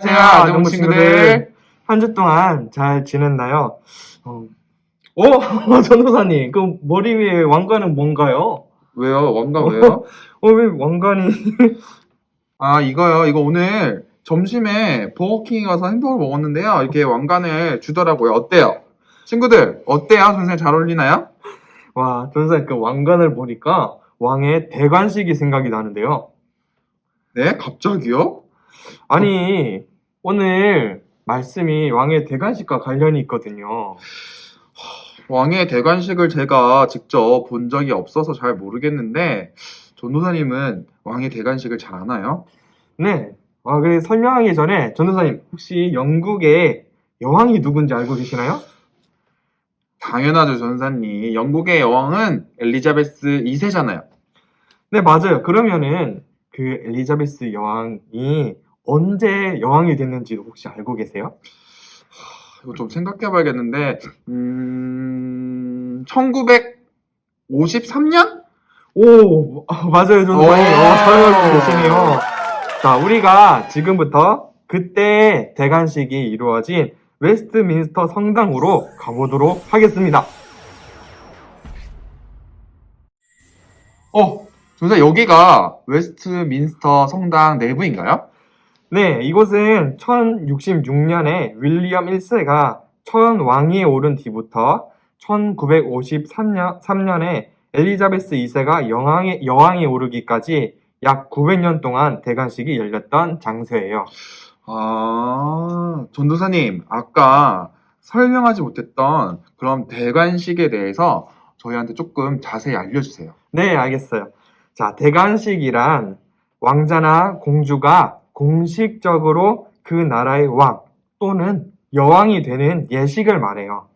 안녕하세요, 아동 친구들. 한 주 동안 잘 지냈나요? 어, 어, 전도사님, 그 머리 위에 왕관은 뭔가요? 왜요? 왕관 왜요? 어, 왜 왕관이? 아, 이거요. 이거 오늘 점심에 버거킹에 가서 햄버거를 먹었는데요. 이렇게 왕관을 주더라고요. 어때요? 친구들, 어때요? 선생님 잘 어울리나요? 와, 전도사님, 그 왕관을 보니까 왕의 대관식이 생각이 나는데요. 네? 갑자기요? 아니, 오늘 말씀이 왕의 대관식과 관련이 있거든요. 왕의 대관식을 제가 직접 본 적이 없어서 잘 모르겠는데, 전도사님은 왕의 대관식을 잘 아나요? 네. 아, 그래 설명하기 전에 전도사님, 혹시 영국의 여왕이 누군지 알고 계시나요? 당연하죠, 전사님. 영국의 여왕은 엘리자베스 2세잖아요. 네, 맞아요. 그러면은 그 엘리자베스 여왕이 언제 여왕이 됐는지 혹시 알고 계세요? 이거 좀 생각해 봐야겠는데, 음, 1953년? 오, 아, 맞아요, 전사님. 오. 어, 잘 알고 계시네요. 자, 우리가 지금부터 그때 대관식이 이루어진 웨스트민스터 성당으로 가보도록 하겠습니다. 어, 전사 여기가 웨스트민스터 성당 내부인가요? 네, 이곳은 1066년에 윌리엄 1세가 천 왕위에 오른 뒤부터 1953년, 3년에 엘리자베스 2세가 여왕에, 여왕에 오르기까지 약 900년 동안 대관식이 열렸던 장소예요. 아, 전도사님, 아까 설명하지 못했던 그런 대관식에 대해서 저희한테 조금 자세히 알려주세요. 네, 알겠어요. 자, 대관식이란 왕자나 공주가 공식적으로 그 나라의 왕 또는 여왕이 되는 예식을 말해요.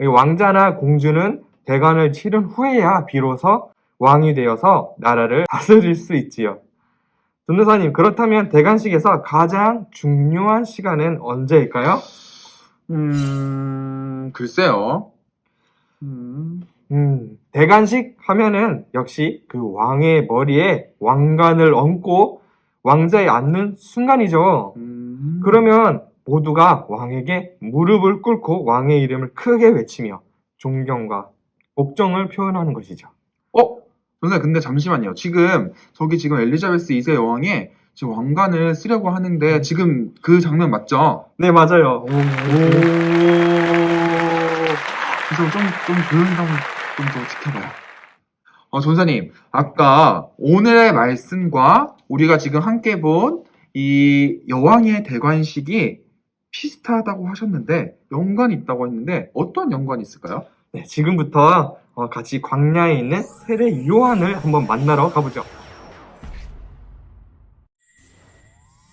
이 왕자나 공주는 대관을 치른 후에야 비로소 왕이 되어서 나라를 다스릴 수 있지요. 전도사님, 그렇다면 대관식에서 가장 중요한 시간은 언제일까요? 음, 글쎄요. 음, 음, 대관식 하면은 역시 그 왕의 머리에 왕관을 얹고 왕자에 앉는 순간이죠. 음. 그러면 모두가 왕에게 무릎을 꿇고 왕의 이름을 크게 외치며 존경과 복종을 표현하는 것이죠. 어? 전사 근데 잠시만요. 지금 저기 지금 엘리자베스 2세 여왕이 지금 왕관을 쓰려고 하는데 지금 그 장면 맞죠? 네, 맞아요. 오, 그래서 좀, 좀 조용히 한번 좀더 지켜봐요. 어, 전사님, 아까 오늘의 말씀과 우리가 지금 함께 본 이 여왕의 대관식이 비슷하다고 하셨는데 연관이 있다고 했는데 어떤 연관이 있을까요? 네, 지금부터 어, 같이 광야에 있는 세례 요한을 한번 만나러 가보죠.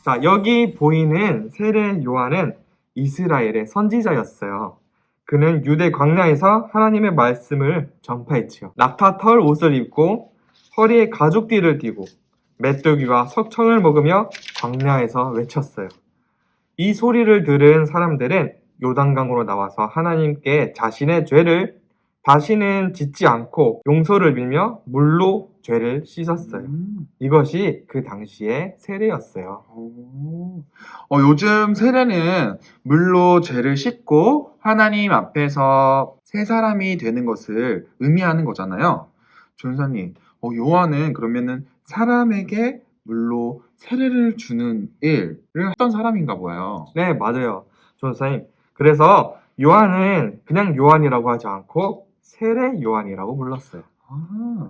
자, 여기 보이는 세례 요한은 이스라엘의 선지자였어요. 그는 유대 광야에서 하나님의 말씀을 전파했지요. 낙타 털 옷을 입고 허리에 가죽띠를 띠고 메뚜기와 석청을 먹으며 광야에서 외쳤어요. 이 소리를 들은 사람들은 요단강으로 나와서 하나님께 자신의 죄를 다시는 짓지 않고 용서를 빌며 물로 죄를 씻었어요. 음. 이것이 그 당시의 세례였어요. 오. 어, 요즘 세례는 물로 죄를 씻고 하나님 앞에서 새 사람이 되는 것을 의미하는 거잖아요. 전사님, 어, 요한은 그러면은 사람에게 물로 세례를 주는 일을 했던 사람인가 봐요. 네, 맞아요. 전사님. 그래서 요한은 그냥 요한이라고 하지 않고 세례 요한이라고 불렀어요. 아,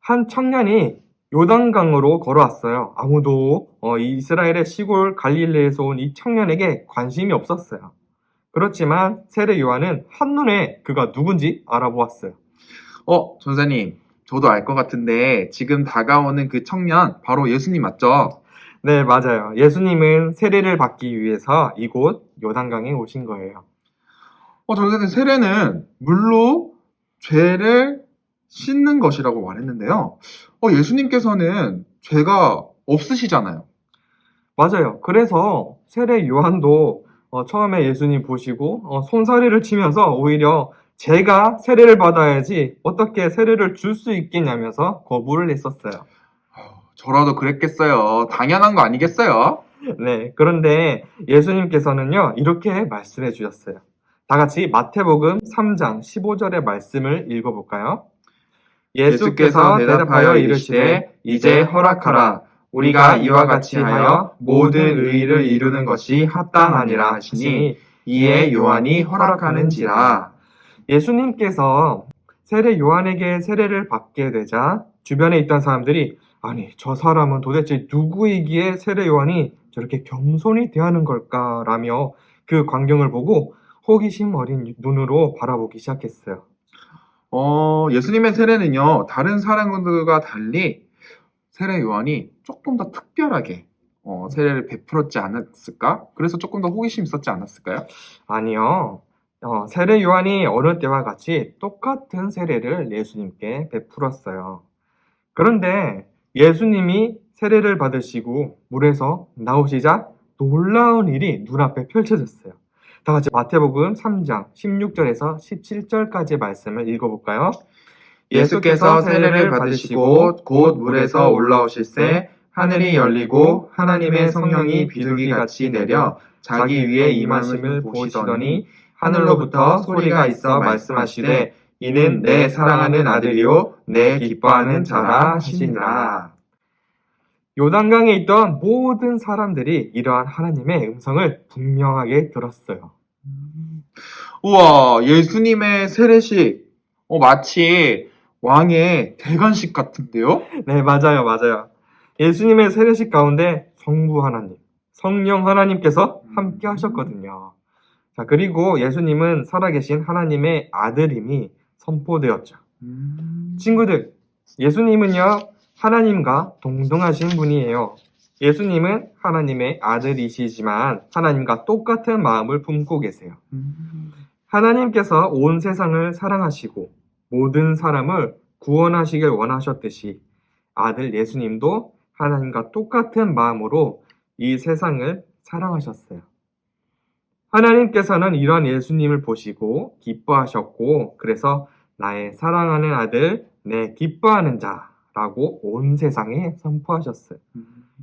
한 청년이 요단강으로 걸어왔어요. 아무도 어, 이 이스라엘의 시골 갈릴리에서 온 이 청년에게 관심이 없었어요. 그렇지만 세례 요한은 한눈에 그가 누군지 알아보았어요. 어, 전사님, 저도 알 것 같은데 지금 다가오는 그 청년 바로 예수님 맞죠? 네, 맞아요. 예수님은 세례를 받기 위해서 이곳 요단강에 오신 거예요. 어, 전사님, 세례는 물로 죄를 씻는 것이라고 말했는데요. 어, 예수님께서는 죄가 없으시잖아요. 맞아요. 그래서 세례 요한도 어, 처음에 예수님 보시고 어, 손사래를 치면서 오히려 제가 세례를 받아야지 어떻게 세례를 줄 수 있겠냐면서 거부를 했었어요. 어, 저라도 그랬겠어요. 당연한 거 아니겠어요? 네, 그런데 예수님께서는요, 이렇게 말씀해 주셨어요. 다 같이 마태복음 3장 15절의 말씀을 읽어볼까요? 예수께서 대답하여 이르시되 이제 허락하라 우리가 이와 같이 하여 모든 의를 이루는 것이 합당하니라 하시니 이에 요한이 허락하는지라 예수님께서 세례 요한에게 세례를 받게 되자 주변에 있던 사람들이 아니 저 사람은 도대체 누구이기에 세례 요한이 저렇게 겸손히 대하는 걸까라며 그 광경을 보고 호기심 어린 눈으로 바라보기 시작했어요. 어, 예수님의 세례는요, 다른 사람들과 달리 세례 요한이 조금 더 특별하게 어, 세례를 베풀었지 않았을까? 그래서 조금 더 호기심이 있었지 않았을까요? 아니요. 어, 세례 요한이 어느 때와 같이 똑같은 세례를 예수님께 베풀었어요. 그런데 예수님이 세례를 받으시고 물에서 나오시자 놀라운 일이 눈앞에 펼쳐졌어요. 다 같이 마태복음 3장 16절에서 17절까지 말씀을 읽어볼까요? 예수께서 세례를 받으시고 곧 물에서 올라오실새 하늘이 열리고 하나님의 성령이 비둘기같이 내려 자기 위에 임하심을 보시더니 하늘로부터 소리가 있어 말씀하시되 이는 내 사랑하는 아들이요 내 기뻐하는 자라 하시니라. 요단강에 있던 모든 사람들이 이러한 하나님의 음성을 분명하게 들었어요. 우와, 예수님의 세례식 어, 마치 왕의 대관식 같은데요? 네, 맞아요, 맞아요. 예수님의 세례식 가운데 성부 하나님, 성령 하나님께서 함께 하셨거든요. 자, 그리고 예수님은 살아계신 하나님의 아들임이 선포되었죠. 음. 친구들, 예수님은요, 하나님과 동등하신 분이에요. 예수님은 하나님의 아들이시지만 하나님과 똑같은 마음을 품고 계세요. 음. 하나님께서 온 세상을 사랑하시고 모든 사람을 구원하시길 원하셨듯이 아들 예수님도 하나님과 똑같은 마음으로 이 세상을 사랑하셨어요. 하나님께서는 이런 예수님을 보시고 기뻐하셨고 그래서 나의 사랑하는 아들 내 기뻐하는 자라고 온 세상에 선포하셨어요.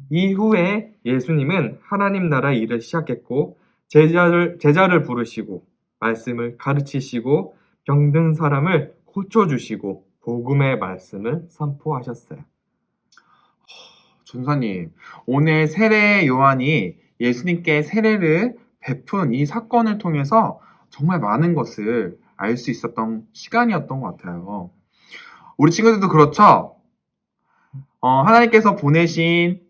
이후에 예수님은 하나님 나라 일을 시작했고 제자를 제자를 부르시고 말씀을 가르치시고 병든 사람을 고쳐 주시고 복음의 말씀을 선포하셨어요. 전사님, 오늘 세례 요한이 예수님께 세례를 베푼 이 사건을 통해서 정말 많은 것을 알 수 있었던 시간이었던 것 같아요. 우리 친구들도 그렇죠? 어, 하나님께서 보내신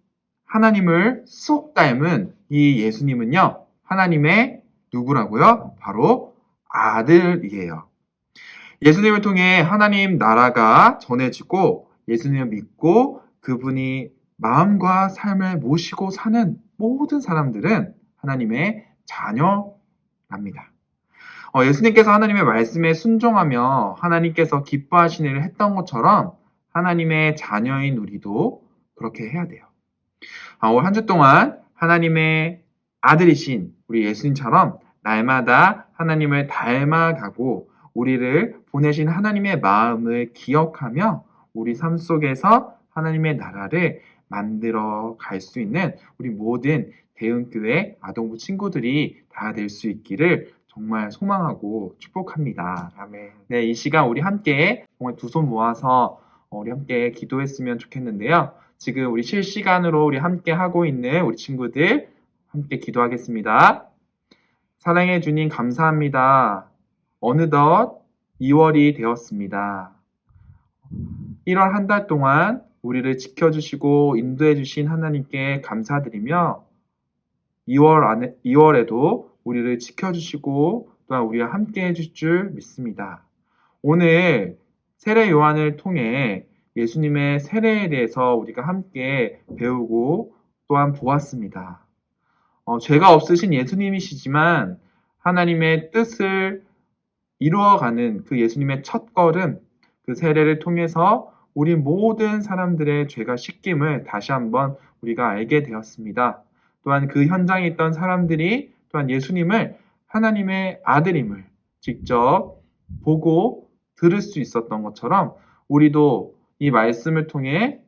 하나님을 쏙 닮은 이 예수님은요, 하나님의 누구라고요? 바로 아들이에요. 예수님을 통해 하나님 나라가 전해지고 예수님을 믿고 그분이 마음과 삶을 모시고 사는 모든 사람들은 하나님의 자녀랍니다. 어, 예수님께서 하나님의 말씀에 순종하며 하나님께서 기뻐하시는 일을 했던 것처럼 하나님의 자녀인 우리도 그렇게 해야 돼요. 아, 올 한 주 동안 하나님의 아들이신 우리 예수님처럼 날마다 하나님을 닮아가고 우리를 보내신 하나님의 마음을 기억하며 우리 삶 속에서 하나님의 나라를 만들어 갈 수 있는 우리 모든 대은교회 아동부 친구들이 다 될 수 있기를 정말 소망하고 축복합니다. 아멘. 네, 이 시간 우리 함께 정말 두 손 모아서 어, 우리 함께 기도했으면 좋겠는데요. 지금 우리 실시간으로 우리 함께 하고 있는 우리 친구들 함께 기도하겠습니다. 사랑해 주님 감사합니다. 어느덧 2월이 되었습니다. 1월 한 달 동안 우리를 지켜주시고 인도해주신 하나님께 감사드리며 2월 안에, 2월에도 우리를 지켜주시고 또한 우리와 함께 해줄 줄 믿습니다. 오늘 세례 요한을 통해 예수님의 세례에 대해서 우리가 함께 배우고 또한 보았습니다. 어, 죄가 없으신 예수님이시지만 하나님의 뜻을 이루어가는 그 예수님의 첫 걸음, 그 세례를 통해서 우리 모든 사람들의 죄가 씻김을 다시 한번 우리가 알게 되었습니다. 또한 그 현장에 있던 사람들이 또한 예수님을 하나님의 아들임을 직접 보고 들을 수 있었던 것처럼 우리도 이 말씀을 통해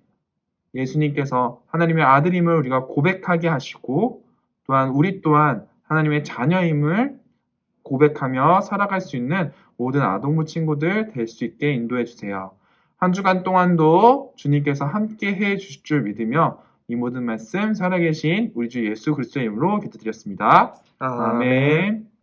예수님께서 하나님의 아들임을 우리가 고백하게 하시고 또한 우리 또한 하나님의 자녀임을 고백하며 살아갈 수 있는 모든 아동부 친구들 될 수 있게 인도해 주세요. 한 주간 동안도 주님께서 함께 해 주실 줄 믿으며 이 모든 말씀 살아계신 우리 주 예수 그리스도의 이름으로 기도드렸습니다. 아멘.